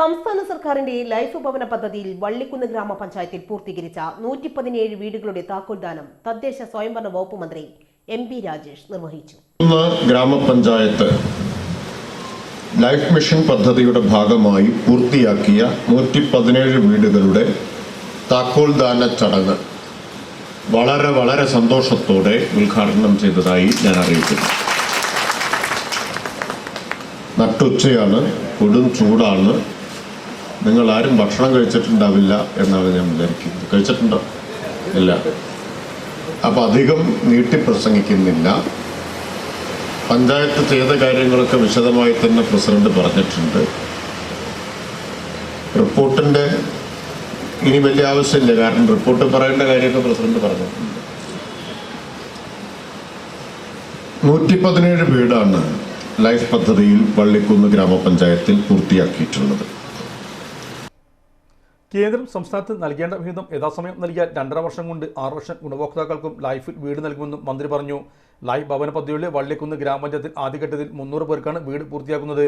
സംസ്ഥാന സർക്കാരിന്റെ ലൈഫ് ഭവന പദ്ധതിയിൽ വള്ളിക്കുന്ന് ഗ്രാമപഞ്ചായത്തിൽ പൂർത്തീകരിച്ച നൂറ്റി പതിനേഴ് വീടുകളുടെ താക്കോൽദാനം തദ്ദേശ സ്വയംഭരണ വകുപ്പ് മന്ത്രി എം പി രാജേഷ് നിർവഹിച്ചു. ഗ്രാമപഞ്ചായത്ത് ലൈഫ് മിഷൻ പദ്ധതിയുടെ ഭാഗമായി പൂർത്തിയാക്കിയ നൂറ്റി പതിനേഴ് വീടുകളുടെ താക്കോൽദാന ചടങ്ങ് വളരെ വളരെ സന്തോഷത്തോടെ ഉദ്ഘാടനം ചെയ്തതായി ഞാൻ അറിയിക്കുന്നു. നട്ടുച്ചയാണ് കൊടും ചൂടാണ് നിങ്ങൾ ആരും ഭക്ഷണം കഴിച്ചിട്ടുണ്ടാവില്ല എന്നാണ് ഞാൻ വിചാരിക്കുന്നത്. കഴിച്ചിട്ടുണ്ടോ? ഇല്ല. അപ്പം അധികം നീട്ടി പ്രസംഗിക്കുന്നില്ല. പഞ്ചായത്ത് ചെയ്ത കാര്യങ്ങളൊക്കെ വിശദമായി തന്നെ പ്രസിഡന്റ് പറഞ്ഞിട്ടുണ്ട്. റിപ്പോർട്ടിന്റെ ഇനി വലിയ ആവശ്യമില്ല. കാരണം റിപ്പോർട്ട് പറയേണ്ട കാര്യമൊക്കെ പ്രസിഡന്റ് പറഞ്ഞിട്ടുണ്ട്. നൂറ്റി പതിനേഴ് വീടാണ് ലൈഫ് പദ്ധതിയിൽ വള്ളിക്കുന്ന് ഗ്രാമപഞ്ചായത്തിൽ പൂർത്തിയാക്കിയിട്ടുള്ളത്. കേന്ദ്രം സംസ്ഥാനത്ത് നൽകേണ്ട വിഹിതം യഥാസമയം നൽകിയാൽ രണ്ടര വർഷം കൊണ്ട് ആറ് വർഷം ഗുണഭോക്താക്കൾക്കും ലൈഫിൽ വീട് നൽകുമെന്നും മന്ത്രി പറഞ്ഞു. ലൈഫ് ഭവന പദ്ധതിയുടെ വള്ളിക്കുന്ന് ഗ്രാമപഞ്ചായത്തിൽ ആദ്യഘട്ടത്തിൽ മുന്നൂറ് പേർക്കാണ് വീട് പൂർത്തിയാക്കുന്നത്.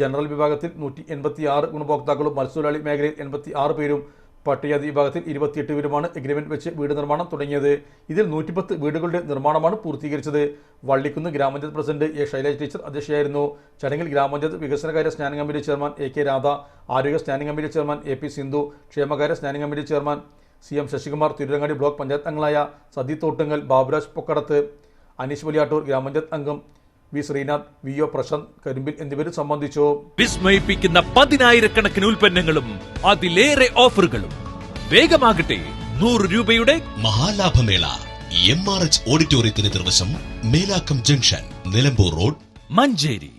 ജനറൽ വിഭാഗത്തിൽ നൂറ്റി എൺപത്തി ആറ് ഗുണഭോക്താക്കളും മത്സ്യത്തൊഴിലാളി മേഖലയിൽ എൺപത്തി ആറ് പേരും പട്ടികജാതി വിഭാഗത്തിൽ ഇരുപത്തിയെട്ട് പേരുമാണ് എഗ്രിമെന്റ് വെച്ച് വീട് നിർമ്മാണം തുടങ്ങിയത്. ഇതിൽ നൂറ്റിപ്പത്ത് വീടുകളുടെ നിർമ്മാണമാണ് പൂർത്തീകരിച്ചത്. വള്ളിക്കുന്ന് ഗ്രാമപഞ്ചായത്ത് പ്രസിഡന്റ് എ ശൈലജ ടീച്ചർ അധ്യക്ഷയായിരുന്നു. ചടങ്ങിൽ ഗ്രാമപഞ്ചായത്ത് വികസനകാര്യ standing committee chairman A K Radha ആരോഗ്യ standing committee chairman A P Sindhu ക്ഷേമകാര്യ standing committee chairman C M Sasikumar Tirurangadi block panchayat അംഗങ്ങളായ സതി തോട്ടുങ്ങൽ ബാബുരാജ് പൊക്കടത്ത് അനീഷ് വലിയാട്ടൂർ ഗ്രാമപഞ്ചായത്ത് അംഗം V Sreenath V O Prashanth Karimbil എന്നിവരും സംബന്ധിച്ചു. വിസ്മയിപ്പിക്കുന്ന പതിനായിരക്കണക്കിന് ഉൽപ്പന്നങ്ങളും അതിലേറെ ഓഫറുകളും. വേഗമാകട്ടെ നൂറ് രൂപയുടെ മഹാലാഭമേള എം ആർ എച്ച് ഓഡിറ്റോറിയത്തിന് നിർവശം മേലാക്കം ജംഗ്ഷൻ നിലമ്പൂർ റോഡ് മഞ്ചേരി.